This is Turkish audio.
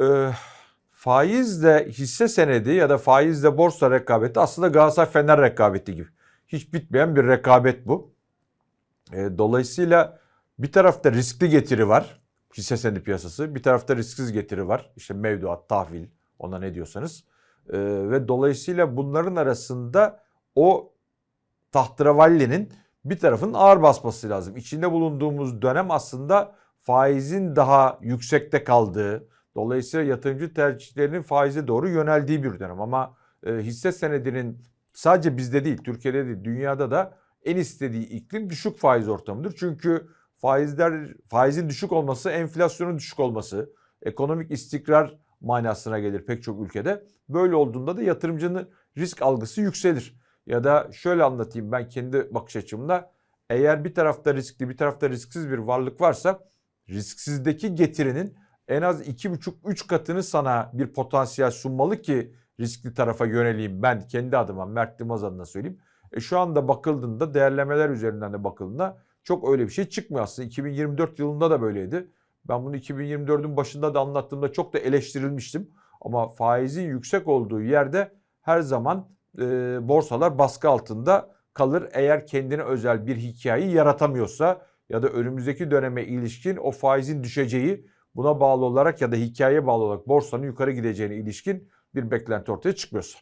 e, faizle hisse senedi ya da faizle borsa rekabeti aslında Galatasaray Fener rekabeti gibi. Hiç bitmeyen bir rekabet bu. E, dolayısıyla bir tarafta riskli getiri var. Hisse senedi piyasası. Bir tarafta risksiz getiri var. İşte mevduat, tahvil ona ne diyorsanız. E, ve dolayısıyla bunların arasında o tahtıravallinin bir tarafın ağır basması lazım. İçinde bulunduğumuz dönem aslında faizin daha yüksekte kaldığı, dolayısıyla yatırımcı tercihlerinin faize doğru yöneldiği bir dönem. Ama e, hisse senedinin sadece bizde değil, Türkiye'de değil, dünyada da en istediği iklim düşük faiz ortamıdır. Çünkü faizler faizin düşük olması, enflasyonun düşük olması, ekonomik istikrar manasına gelir pek çok ülkede. Böyle olduğunda da yatırımcının risk algısı yükselir. Ya da şöyle anlatayım ben kendi bakış açımda. Eğer bir tarafta riskli bir tarafta risksiz bir varlık varsa risksizdeki getirinin en az 2,5-3 katını sana bir potansiyel sunmalı ki riskli tarafa yöneleyim. Ben kendi adıma Mert Yılmaz adına söyleyeyim. E şu anda bakıldığında değerlemeler üzerinden de bakıldığında çok öyle bir şey çıkmıyor aslında. 2024 yılında da böyleydi. Ben bunu 2024'ün başında da anlattığımda çok da eleştirilmiştim. Ama faizin yüksek olduğu yerde her zaman e, borsalar baskı altında kalır. Eğer kendine özel bir hikayeyi yaratamıyorsa ya da önümüzdeki döneme ilişkin o faizin düşeceği buna bağlı olarak ya da hikayeye bağlı olarak borsanın yukarı gideceğine ilişkin bir beklenti ortaya çıkmıyorsa.